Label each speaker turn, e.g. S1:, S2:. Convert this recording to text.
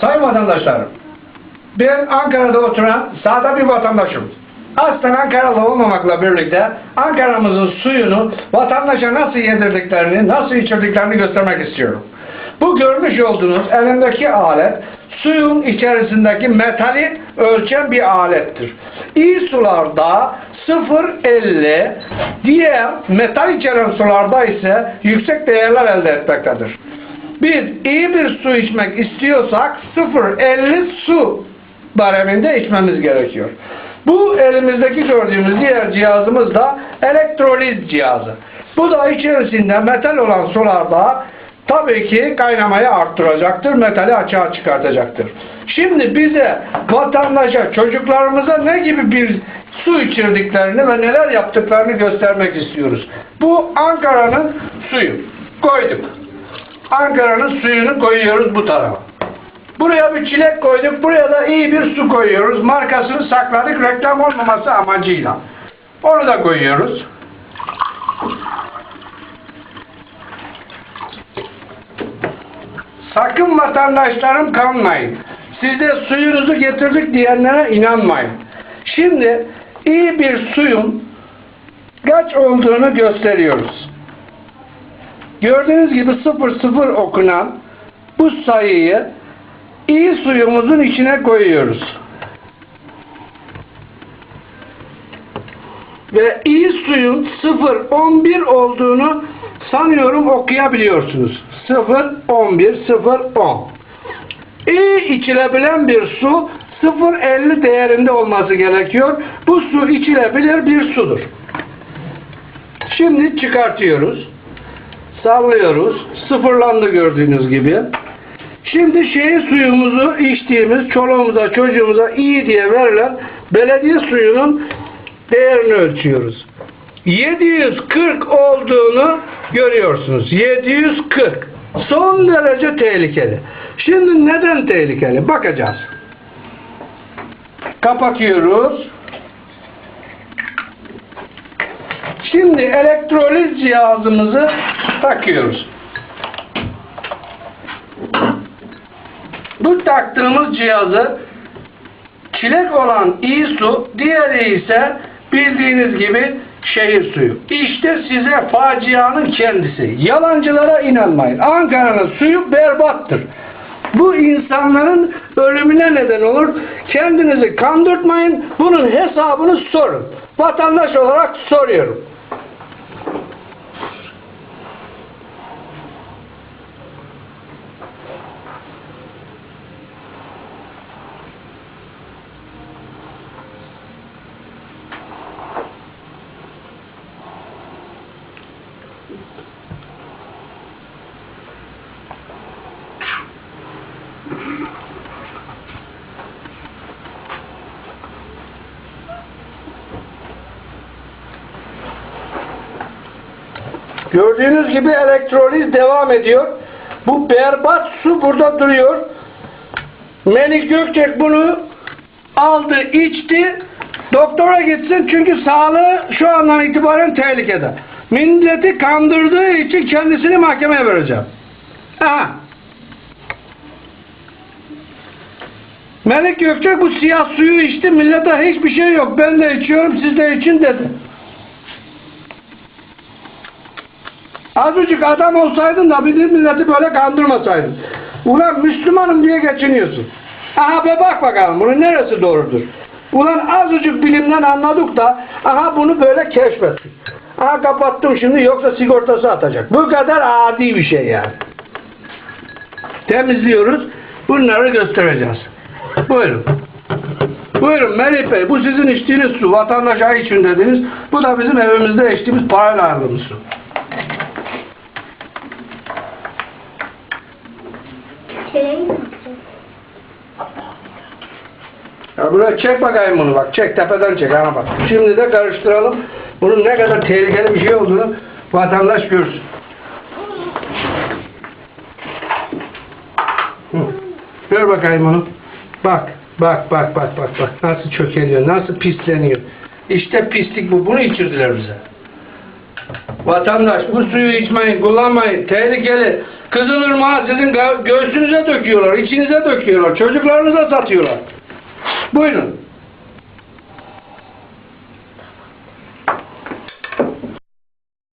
S1: Sayın vatandaşlarım, ben Ankara'da oturan sade bir vatandaşım. Aslen Ankaralı olmamakla birlikte Ankara'mızın suyunu vatandaşa nasıl yedirdiklerini, nasıl içirdiklerini göstermek istiyorum. Bu görmüş olduğunuz elimdeki alet suyun içerisindeki metali ölçen bir alettir. İyi sularda 0.50, diğer metal içeren sularda ise yüksek değerler elde etmektedir. Biz iyi bir su içmek istiyorsak 0.50 su bareminde içmemiz gerekiyor. Bu elimizdeki gördüğümüz diğer cihazımız da elektroliz cihazı. Bu da içerisinde metal olan sularda tabii ki kaynamayı arttıracaktır, metali açığa çıkartacaktır. Şimdi bize, vatandaşa, çocuklarımıza ne gibi bir su içirdiklerini ve neler yaptıklarını göstermek istiyoruz. Bu Ankara'nın suyu. Koyduk. Ankara'nın suyunu koyuyoruz bu tarafa. Buraya bir çilek koyduk. Buraya da iyi bir su koyuyoruz. Markasını sakladık reklam olmaması amacıyla. Onu da koyuyoruz. Sakın vatandaşlarım kanmayın. Siz de suyunuzu getirdik diyenlere inanmayın. Şimdi iyi bir suyun kaç olduğunu gösteriyoruz. Gördüğünüz gibi 00 okunan bu sayıyı iyi suyumuzun içine koyuyoruz. Ve iyi suyun 0-11 olduğunu sanıyorum okuyabiliyorsunuz. 0-11, 0-10. İyi içilebilen bir su 0.50 değerinde olması gerekiyor. Bu su içilebilir bir sudur. Şimdi çıkartıyoruz. Sallıyoruz. Sıfırlandı gördüğünüz gibi. Şimdi şeyi suyumuzu içtiğimiz çoluğumuza çocuğumuza iyi diye verilen belediye suyunun değerini ölçüyoruz. 740 olduğunu görüyorsunuz. 740. Son derece tehlikeli. Şimdi neden tehlikeli? Bakacağız. Kapatıyoruz. Şimdi elektroliz cihazımızı takıyoruz. Bu taktığımız cihazı çilek olan iyi su, diğeri ise bildiğiniz gibi şehir suyu. İşte size facianın kendisi. Yalancılara inanmayın. Ankara'nın suyu berbattır. Bu insanların ölümüne neden olur. Kendinizi kandırtmayın. Bunun hesabını sorun. Vatandaş olarak soruyorum. Gördüğünüz gibi elektroliz devam ediyor. Bu berbat su burada duruyor. Melik Gökçek bunu aldı, içti. Doktora gitsin çünkü sağlığı şu andan itibaren tehlikede. Milleti kandırdığı için kendisini mahkemeye vereceğim. Aha. Melik Gökçek bu siyah suyu içti. Millete hiçbir şey yok. Ben de içiyorum siz de için dedi. Azıcık adam olsaydın da bizim milleti böyle kandırmasaydın. Ulan Müslümanım diye geçiniyorsun. Aha be bak bakalım bunun neresi doğrudur. Ulan azıcık bilimden anladık da aha bunu böyle keşfettik. Aha kapattım şimdi yoksa sigortası atacak. Bu kadar adi bir şey yani. Temizliyoruz. Bunları göstereceğiz. Buyurun. Buyurun Melih Bey bu sizin içtiğiniz su. Vatandaşa için dediniz. Bu da bizim evimizde içtiğimiz parayla aldığımız su. Ya buraya çek bakayım bunu bak. Çek tepeden çek. Ana bak. Şimdi de karıştıralım. Bunun ne kadar tehlikeli bir şey olduğunu vatandaş görsün. Hı. Gör bakayım onu. Bak. Bak bak bak bak bak. Nasıl çökeliyor. Nasıl pisleniyor. İşte pislik bu. Bunu içirdiler bize. Vatandaş bu suyu içmeyin, kullanmayın. Tehlikeli. Kızılırmağı sizin gö- göğsünüze döküyorlar, içinize döküyorlar. Çocuklarınıza satıyorlar. Buyurun.